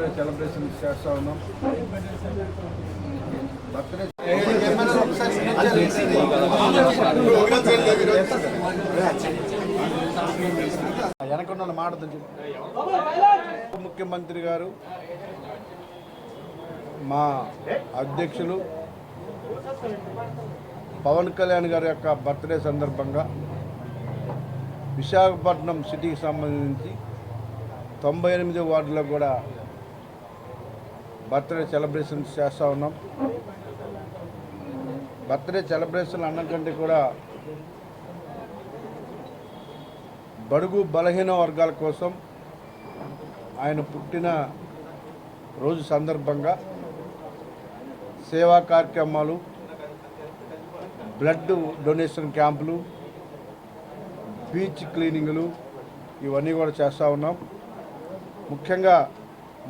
Birthday celebration చేస్తూ ఉన్నాం birthday వెనకున్న మాట ముఖ్యమంత్రి గారు మా అధ్యక్షులు పవన్ కళ్యాణ్ గారి యొక్క బర్త్డే సందర్భంగా విశాఖపట్నం సిటీకి సంబంధించి తొంభై ఎనిమిది వార్డులో కూడా బర్త్డే సెలబ్రేషన్స్ చేస్తూ ఉన్నాం. బర్త్డే సెలబ్రేషన్ అన్నకంటే కూడా బడుగు బలహీన వర్గాల కోసం ఆయన పుట్టిన రోజు సందర్భంగా సేవా కార్యక్రమాలు బ్లడ్ డొనేషన్ క్యాంపులు బీచ్ క్లీనింగ్లు ఇవన్నీ కూడా చేస్తూ ఉన్నాం. ముఖ్యంగా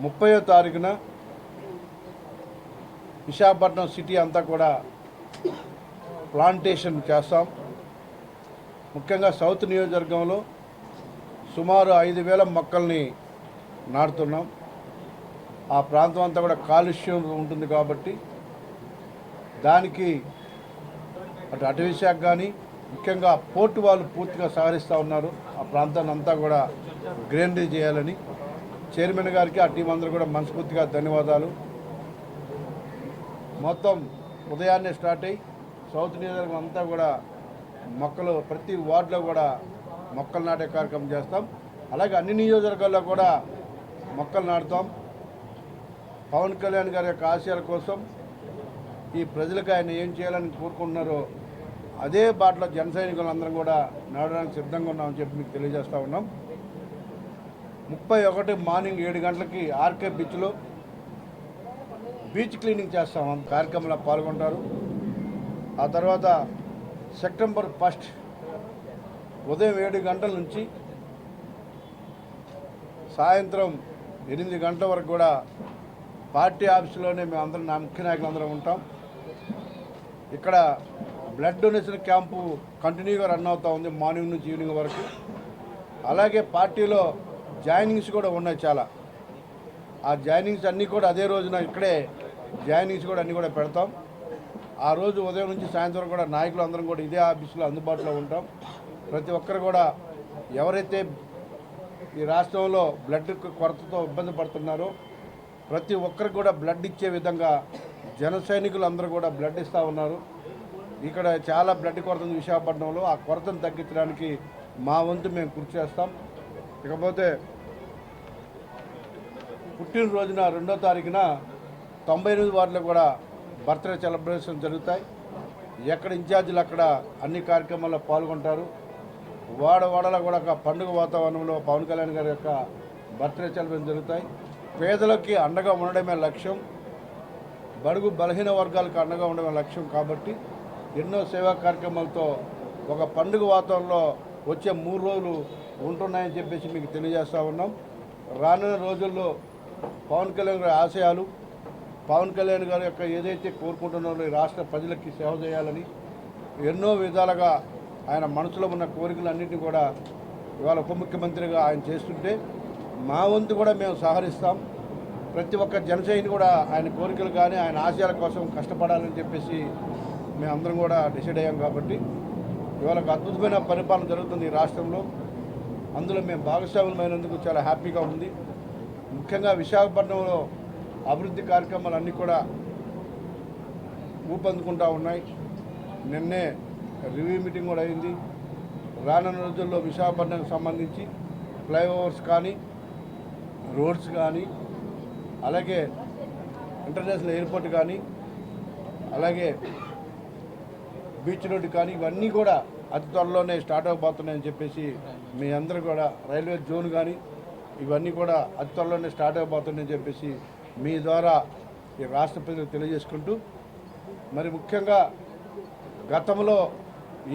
ముప్పయో తారీఖున విశాఖపట్నం సిటీ అంతా కూడా ప్లాంటేషన్ చేస్తాం. ముఖ్యంగా సౌత్ నియోజకవర్గంలో సుమారు ఐదు వేల మొక్కల్ని నాటుతున్నాం. ఆ ప్రాంతం అంతా కూడా కాలుష్యం ఉంటుంది కాబట్టి దానికి అటు అటవీ శాఖ కానీ ముఖ్యంగా పోర్టు వాళ్ళు పూర్తిగా సహకరిస్తూ ఉన్నారు. ఆ ప్రాంతాన్ని అంతా కూడా గ్రీనరీ చేయాలని చైర్మన్ గారికి ఆ టీం అందరూ కూడా మనస్ఫూర్తిగా ధన్యవాదాలు. మొత్తం ఉదయాన్నే స్టార్ట్ అయ్యి సౌత్ నియోజకవర్గం అంతా కూడా మొక్కలు ప్రతి వార్డులో కూడా మొక్కలు నాటే కార్యక్రమం చేస్తాం. అలాగే అన్ని నియోజకవర్గాల్లో కూడా మొక్కలు నాటుతాం. పవన్ కళ్యాణ్ గారి యొక్క ఆశయాల కోసం ఈ ప్రజలకు ఆయన ఏం చేయాలని కోరుకుంటున్నారో అదే బాటలో జన సైనికులందరం కూడా నడవడానికి సిద్ధంగా ఉన్నామని చెప్పి మీకు తెలియజేస్తూ ఉన్నాం. ముప్పై ఒకటి మార్నింగ్ ఏడు గంటలకి ఆర్కే బీచ్లో బీచ్ క్లీనింగ్ చేస్తాం. కార్యక్రమంలో పాల్గొంటారు. ఆ తర్వాత సెప్టెంబర్ ఫస్ట్ ఉదయం ఏడు గంటల నుంచి సాయంత్రం ఎనిమిది గంటల వరకు కూడా పార్టీ ఆఫీసులోనే మేము అందరం నా ముఖ్య నాయకులందరం ఉంటాం. ఇక్కడ బ్లడ్ డొనేషన్ క్యాంపు కంటిన్యూగా రన్ అవుతూ ఉంది మార్నింగ్ నుంచి ఈవినింగ్ వరకు. అలాగే పార్టీలో జాయినింగ్స్ కూడా ఉన్నాయి చాలా. ఆ జాయినింగ్స్ అన్నీ కూడా అదే రోజున ఇక్కడే జాయినింగ్స్ కూడా అన్నీ కూడా పెడతాం. ఆ రోజు ఉదయం నుంచి సాయంత్రం కూడా నాయకులు అందరం కూడా ఇదే ఆఫీసులో అందుబాటులో ఉంటాం. ప్రతి ఒక్కరు కూడా ఎవరైతే ఈ రాష్ట్రంలో బ్లడ్ కొరతతో ఇబ్బంది పడుతున్నారో ప్రతి ఒక్కరికి కూడా బ్లడ్ ఇచ్చే విధంగా జన సైనికులు అందరూ కూడా బ్లడ్ ఇస్తూ ఉన్నారు. ఇక్కడ చాలా బ్లడ్ కొరత ఉంది విశాఖపట్నంలో. ఆ కొరతను తగ్గించడానికి మా వంతు మేము కృషి చేస్తాం. ఇకపోతే పుట్టినరోజున రెండో తారీఖున తొంభై ఎనిమిది వార్డులో కూడా బర్త్డే సెలబ్రేషన్ జరుగుతాయి. ఎక్కడ ఇన్ఛార్జీలు అక్కడ అన్ని కార్యక్రమాల్లో పాల్గొంటారు. వాడ వాడలో కూడా ఒక పండుగ వాతావరణంలో పవన్ కళ్యాణ్ గారి యొక్క బర్త్డే సెలబ్రేషన్ జరుగుతాయి. పేదలకి అండగా ఉండడమే లక్ష్యం. బడుగు బలహీన వర్గాలకు అండగా ఉండడమే లక్ష్యం కాబట్టి ఎన్నో సేవా కార్యక్రమాలతో ఒక పండుగ వాతావరణంలో వచ్చే మూడు రోజులు ఉంటున్నాయని చెప్పేసి మీకు తెలియజేస్తా ఉన్నాం. రానున్న రోజుల్లో పవన్ కళ్యాణ్ గారి ఆశయాలు పవన్ కళ్యాణ్ గారి యొక్క ఏదైతే కోరుకుంటున్నారో ఈ రాష్ట్ర ప్రజలకి సేవ చేయాలని ఎన్నో విధాలుగా ఆయన మనసులో ఉన్న కోరికలన్నింటినీ కూడా ఇవాళ ఉప ముఖ్యమంత్రిగా ఆయన చేస్తుంటే మా వంతు కూడా మేము సహకరిస్తాం. ప్రతి ఒక్క జనసైని కూడా ఆయన కోరికలు కానీ ఆయన ఆశయాల కోసం కష్టపడాలని చెప్పేసి మేమందరం కూడా డిసైడ్ అయ్యాం కాబట్టి ఇవాళ ఒక అద్భుతమైన పరిపాలన జరుగుతుంది ఈ రాష్ట్రంలో. అందులో మేము భాగస్వాములమైనందుకు చాలా హ్యాపీగా ఉంది. ముఖ్యంగా విశాఖపట్నంలో అభివృద్ధి కార్యక్రమాలు అన్నీ కూడా ఊపందుకుంటా ఉన్నాయి. నిన్నే రివ్యూ మీటింగ్ కూడా అయింది. రానున్న రోజుల్లో విశాఖపట్నంకి సంబంధించి ఫ్లైఓవర్స్ కానీ రోడ్స్ కానీ అలాగే ఇంటర్నేషనల్ ఎయిర్పోర్ట్ కానీ అలాగే బీచ్ రోడ్డు కానీ ఇవన్నీ కూడా అతి త్వరలోనే స్టార్ట్ అవబోతున్నాయని చెప్పేసి మీ అందరూ కూడా రైల్వే జోన్ కానీ ఇవన్నీ కూడా అతి త్వరలోనే స్టార్ట్ అవబోతున్నాయని చెప్పేసి మీ ద్వారా ఈ రాష్ట్ర ప్రజలకు తెలియజేసుకుంటూ మరి ముఖ్యంగా గతంలో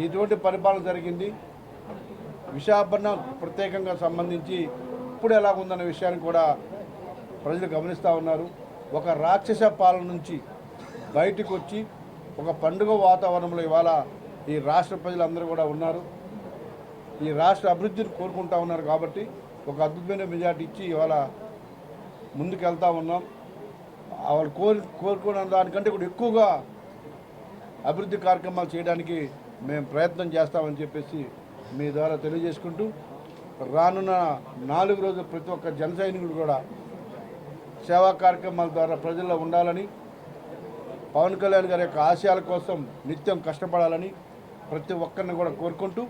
ఇటువంటి పరిపాలన జరిగింది. విశాఖపట్నం ప్రత్యేకంగా సంబంధించి ఇప్పుడు ఎలా ఉందన్న విషయాన్ని కూడా ప్రజలు గమనిస్తూ ఉన్నారు. ఒక రాక్షస పాలన నుంచి బయటకు వచ్చి ఒక పండుగ వాతావరణంలో ఇవాళ ఈ రాష్ట్ర ప్రజలందరూ కూడా ఉన్నారు. ఈ రాష్ట్ర అభివృద్ధిని కోరుకుంటా ఉన్నారు కాబట్టి ఒక అద్భుతమైన మెజార్టీ ఇచ్చి ఇవాళ ముందుకు ఉన్నాం. వాళ్ళు కోరి కోరుకున్న దానికంటే కూడా ఎక్కువగా అభివృద్ధి కార్యక్రమాలు చేయడానికి మేము ప్రయత్నం చేస్తామని చెప్పేసి మీ ద్వారా తెలియజేసుకుంటూ రానున్న నాలుగు రోజులు ప్రతి ఒక్క జన సైనికుడు కూడా సేవా కార్యక్రమాల ద్వారా ప్రజల్లో ఉండాలని పవన్ కళ్యాణ్ గారి యొక్క ఆశయాల కోసం నిత్యం కష్టపడాలని ప్రతి ఒక్కరిని కూడా కోరుకుంటూ